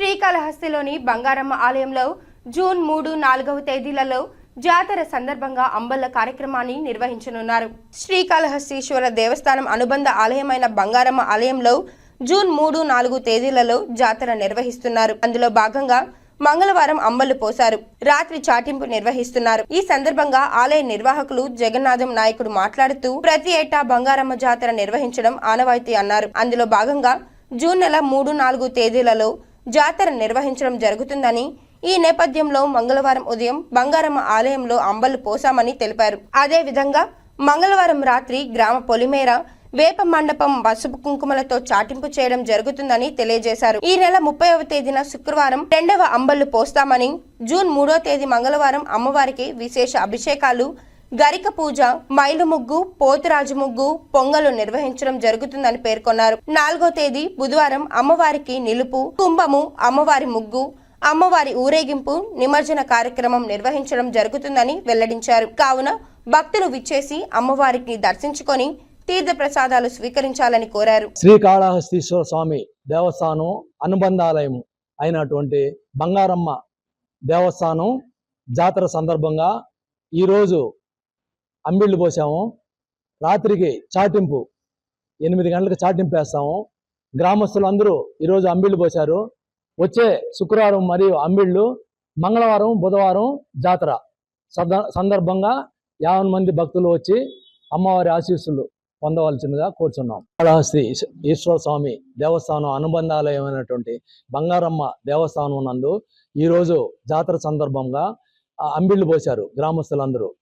శ్రీకాళహస్తిలోని బంగారమ్మ ఆలయంలో జూన్ మూడు నాలుగవ తేదీలలో జాతర సందర్భంగా అంబల్ల కార్యక్రమాన్ని నిర్వహించనున్నారు. శ్రీకాళహస్తీశ్వర దేవస్థానం అనుబంధ ఆలయమైన బంగారమ్మ ఆలయంలో జూన్ మూడు నాలుగు తేదీలలో జాతర నిర్వహిస్తున్నారు. అందులో భాగంగా మంగళవారం అంబలు పోశారు. రాత్రి చాటింపు నిర్వహిస్తున్నారు. ఈ సందర్భంగా ఆలయ నిర్వాహకులు జగన్నాథం నాయకుడు మాట్లాడుతూ ప్రతి ఏటా బంగారమ్మ జాతర నిర్వహించడం ఆనవాయితీ అన్నారు. అందులో భాగంగా జూన్ నెల మూడు నాలుగు తేదీలలో జాతర నిర్వహించడం జరుగుతుందని ఈ నేపథ్యంలో మంగళవారం ఉదయం బంగారమ్మ ఆలయంలో అంబలు పోసామని తెలిపారు. అదే విధంగా మంగళవారం రాత్రి గ్రామ పొలిమేర వేప మండపం పసుపు కుంకుమలతో చాటింపు చేయడం జరుగుతుందని తెలియజేశారు. ఈ నెల ముప్పైవ తేదీన శుక్రవారం రెండవ అంబళ్ళు పోస్తామని జూన్ మూడో తేదీ మంగళవారం అమ్మవారికి విశేష అభిషేకాలు గరిక పూజ మైలు ముగ్గు పోతురాజు ముగ్గు పొంగలు నిర్వహించడం జరుగుతుందని పేర్కొన్నారు. నాలుగో తేదీ బుధవారం అమ్మవారికి నిలుపు కుంభము అమ్మవారి ముగ్గు అమ్మవారి ఊరేగింపు నిమజ్జన కార్యక్రమం నిర్వహించడం జరుగుతుందని వెల్లడించారు. కావున భక్తులు విచ్చేసి అమ్మవారికి దర్శించుకొని తీర్థ ప్రసాదాలు స్వీకరించాలని కోరారు. శ్రీకాళహస్తీశ్వర స్వామి దేవస్థానం అనుబంధాలయం అయినటువంటి బంగారమ్మ దేవస్థానం జాతర సందర్భంగా ఈరోజు అంబిళ్ళు పోసాము. రాత్రికి చాటింపు ఎనిమిది గంటలకు చాటింపు వేస్తాము. గ్రామస్తులు అందరూ ఈరోజు అంబిళ్ళు పోశారు. వచ్చే శుక్రవారం మరియు అంబిళ్ళు మంగళవారం బుధవారం జాతర. సంద- సందర్భంగా యాభై మంది భక్తులు వచ్చి అమ్మవారి ఆశీస్సులు పొందవలసిందిగా కోరుచున్నాం. కాళహస్తి ఈశ్వర స్వామి దేవస్థానం అనుబంధాలయమైనటువంటి బంగారమ్మ దేవస్థానం నందు ఈరోజు జాతర సందర్భంగా అంబిళ్ళు పోశారు గ్రామస్తులందరూ.